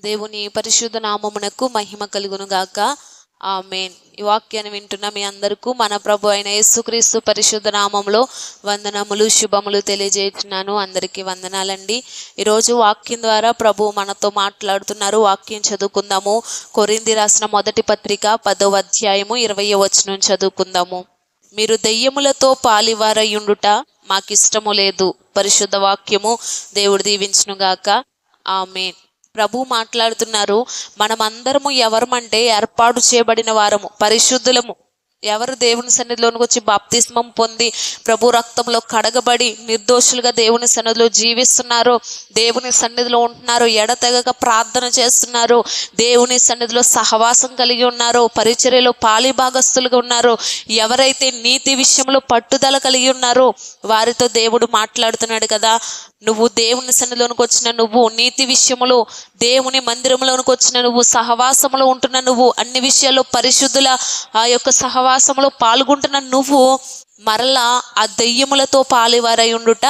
దేవుని పరిశుద్ధ నామమునకు మహిమ కలుగును గాక ఆమెన్. ఈ వాక్యాన్ని వింటున్న మీ అందరికీ మన ప్రభు అయిన యేసుక్రీస్తు పరిశుద్ధ నామంలో వందనములు శుభములు తెలియజేస్తున్నాను. అందరికీ వందనాలండి. ఈరోజు వాక్యం ద్వారా ప్రభు మనతో మాట్లాడుతున్నారు. వాక్యం చదువుకుందాము. కొరింది రాసిన మొదటి పత్రిక పదవ అధ్యాయము ఇరవై వచనం చదువుకుందాము. మీరు దెయ్యములతో పాలివారయుండుట మాకిష్టము లేదు. పరిశుద్ధ వాక్యము దేవుడు దీవించునుగాక. ఆమెన్. ప్రభు మాట్లాడుతున్నారు. మనమందరము ఎవరమంటే ఏర్పాటు చేయబడిన వారము పరిశుద్ధులము. ఎవరు దేవుని సన్నిధిలోనికి వచ్చి బాప్తిస్మం పొంది ప్రభు రక్తంలో కడగబడి నిర్దోషులుగా దేవుని సన్నిధిలో జీవిస్తున్నారో దేవుని సన్నిధిలో ఉంటున్నారో ఎడతెగక ప్రార్థన చేస్తున్నారు దేవుని సన్నిధిలో సహవాసం కలిగి ఉన్నారో పరిచర్యలో పాలిభాగస్తులుగా ఉన్నారో ఎవరైతే నీతి విషయంలో పట్టుదల కలిగి ఉన్నారో వారితో దేవుడు మాట్లాడుతున్నాడు కదా. నువ్వు దేవుని సన్నిధిలోనికి వచ్చిన నువ్వు నీతి విషయములో దేవుని మందిరంలోనికి వచ్చిన నువ్వు సహవాసంలో ఉంటున్న నువ్వు అన్ని విషయాల్లో పరిశుద్ధుల ఆ యొక్క ఉపవాసంలో పాల్గొంటున్న నువ్వు మరలా ఆ దెయ్యములతో పాలివారై ఉండుట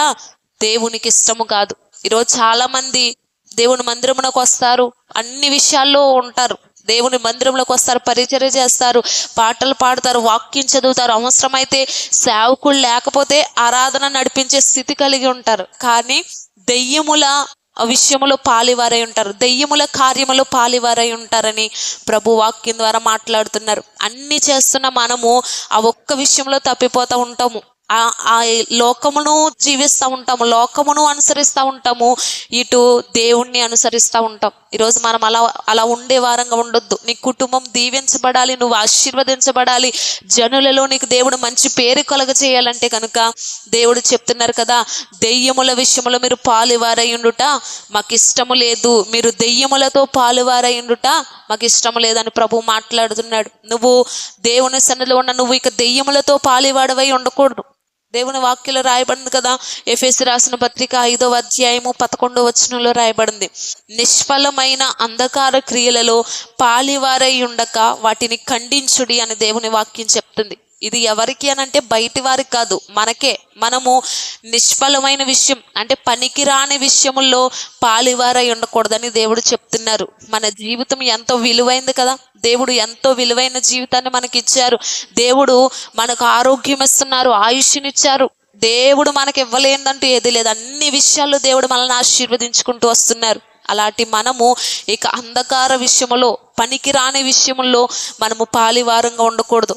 దేవునికి ఇష్టము కాదు. ఈరోజు చాలా మంది దేవుని మందిరమునకు వస్తారు అన్ని విషయాల్లో ఉంటారు. దేవుని మందిరంలోకి వస్తారు పరిచర్య చేస్తారు పాటలు పాడతారు వాక్యం చదువుతారు. అవసరమైతే సేవకులు లేకపోతే ఆరాధన నడిపించే స్థితి కలిగి ఉంటారు. కానీ దెయ్యముల విషయములో పాలివారై ఉంటారు. దెయ్యముల కార్యములో పాలివారై ఉంటారని ప్రభు వాక్యం ద్వారా మాట్లాడుతున్నారు. అన్ని చేస్తున్న మనము ఆ ఒక్క విషయంలో తప్పిపోతూ ఉంటాము. ఆ లోకమును జీవిస్తూ ఉంటాము లోకమును అనుసరిస్తూ ఉంటాము ఇటు దేవుణ్ణి అనుసరిస్తూ ఉంటాం. ఈరోజు మనం అలా అలా ఉండే వారంగా ఉండొద్దు. నీ కుటుంబం దీవించబడాలి నువ్వు ఆశీర్వదించబడాలి. జనులలో నీకు దేవుడు మంచి పేరు కలగ చేయాలంటే కనుక దేవుడు చెప్తున్నారు కదా దెయ్యముల విషయంలో మీరు పాలువారయ్యుండుట మాకు ఇష్టము లేదు. మీరు దెయ్యములతో పాలువారయ్యుండుట మాకు ఇష్టం లేదని ప్రభు మాట్లాడుతున్నాడు. నువ్వు దేవుని సన్నిధిలో ఉన్న నువ్వు ఇక దెయ్యములతో పాలివాడవై ఉండకూడదు. దేవుని వాక్యలో రాయబడింది కదా. ఎఫ్ఎస్ రాసిన పత్రిక ఐదో అధ్యాయము పదకొండో వచనంలో రాయబడింది. నిష్ఫలమైన అంధకార క్రియలలో పాలివారై ఉండక వాటిని ఖండించుడి అని దేవుని వాక్యం చెప్తుంది. ఇది ఎవరికి అని అంటే బయటి వారికి కాదు మనకే. మనము నిష్ఫలమైన విషయం అంటే పనికిరాని విషయముల్లో పాలివారై ఉండకూడదని దేవుడు చెప్తున్నారు. మన జీవితం ఎంతో విలువైంది కదా. దేవుడు ఎంతో విలువైన జీవితాన్ని మనకి ఇచ్చారు దేవుడు మనకు ఆరోగ్యం ఇస్తున్నారు ఆయుష్నిచ్చారు. దేవుడు మనకి ఇవ్వలేదంటూ ఏది లేదు. అన్ని విషయాల్లో దేవుడు మనల్ని ఆశీర్వదించుకుంటూ వస్తున్నారు. అలాంటి మనము ఇక అంధకార విషయములో పనికిరాని విషయంలో మనము పాలివారంగా ఉండకూడదు.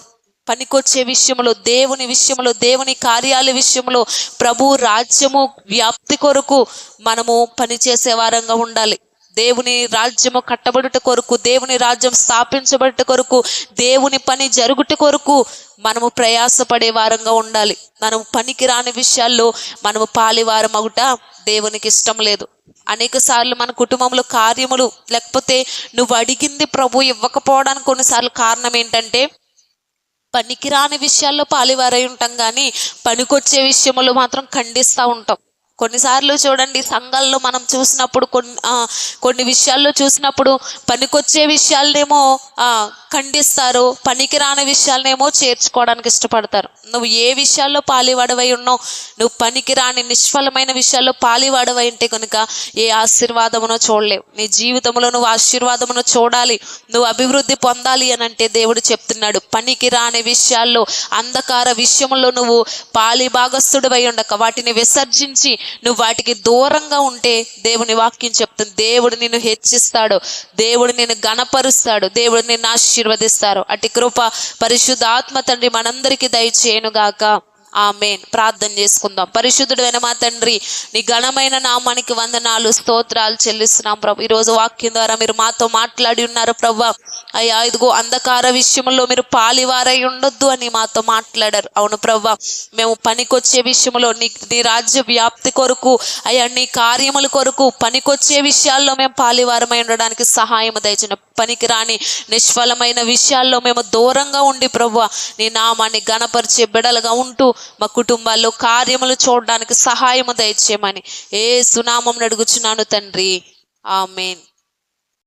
పనికొచ్చే విషయంలో దేవుని విషయంలో దేవుని కార్యాల విషయంలో ప్రభు రాజ్యము వ్యాప్తి కొరకు మనము పనిచేసే వారంగా ఉండాలి. దేవుని రాజ్యము కట్టబడుట కొరకు దేవుని రాజ్యం స్థాపించబడుట కొరకు దేవుని పని జరుగుట కొరకు మనము ప్రయాసపడే వారంగా ఉండాలి. మనము పనికి రాని విషయాల్లో మనము పాలివారం అవుట దేవునికి ఇష్టం లేదు. అనేక సార్లు మన కుటుంబంలో కార్యములు లేకపోతే నువ్వు అడిగింది ప్రభు ఇవ్వకపోవడానికి కొన్నిసార్లు కారణం ఏంటంటే పనికిరాని విషయాల్లో పాలివారై ఉంటాం కానీ పనికొచ్చే విషయంలో మాత్రం ఖండిస్తూ ఉంటాం. కొన్నిసార్లు చూడండి సంఘాల్లో మనం చూసినప్పుడు కొన్ని కొన్ని విషయాల్లో చూసినప్పుడు పనికొచ్చే విషయాలనేమో ఖండిస్తారు పనికిరాని విషయాలనేమో చేర్చుకోవడానికి ఇష్టపడతారు. నువ్వు ఏ విషయాల్లో పాలివాడవై ఉన్నావు నువ్వు పనికిరాని నిష్ఫలమైన విషయాల్లో పాలివాడవై ఉంటే కనుక ఏ ఆశీర్వాదమునో చూడలేవు. నీ జీవితంలో నువ్వు ఆశీర్వాదమును చూడాలి నువ్వు అభివృద్ధి పొందాలి అని అంటే దేవుడు చెప్తున్నాడు పనికిరాని విషయాల్లో అంధకార విషయంలో నువ్వు పాలి భాగస్థుడివై ఉండక వాటిని విసర్జించి నువ్వు వాటికి దూరంగా ఉంటే దేవుని వాక్యం చెప్తుంది. దేవుడు నిన్ను హెచ్చిస్తాడు. దేవుడు నిన్ను గణపరుస్తాడు దేవుడు నిన్ను ఆశీర్వదిస్తారు. అటు కృప పరిశుద్ధ ఆత్మ తండ్రి మనందరికీ దయచేయనుగాక. ఆమెన్. ప్రార్థన చేసుకుందాం. పరిశుద్ధుడైన మా తండ్రి నీ ఘనమైన నామానికి వందనాలు స్తోత్రాలు చెల్లిస్తున్నాం ప్రభు. ఈరోజు వాక్యం ద్వారా మీరు మాతో మాట్లాడి ఉన్నారు ప్రభు. అయ్యా ఇదిగో అంధకార విషయంలో మీరు పాలివారై ఉండొద్దు అని మాతో మాట్లాడారు. అవును ప్రవ్వ మేము పనికొచ్చే విషయంలో నీ నీ రాజ్య వ్యాప్తి కొరకు అయ్యా నీ కార్యముల కొరకు పనికొచ్చే విషయాల్లో మేము పాలివారమై ఉండడానికి సహాయం దయచిన పనికి రాని నిష్ఫలమైన విషయాల్లో మేము దూరంగా ఉండి ప్రభు నీ నామాన్ని గణపరిచే బిడలుగా ఉంటూ మా కుటుంబాల్లో కార్యములు చూడడానికి సహాయము దయచేయమని ఏ సునామం అడుగుచున్నాను తండ్రి. ఆమెన్.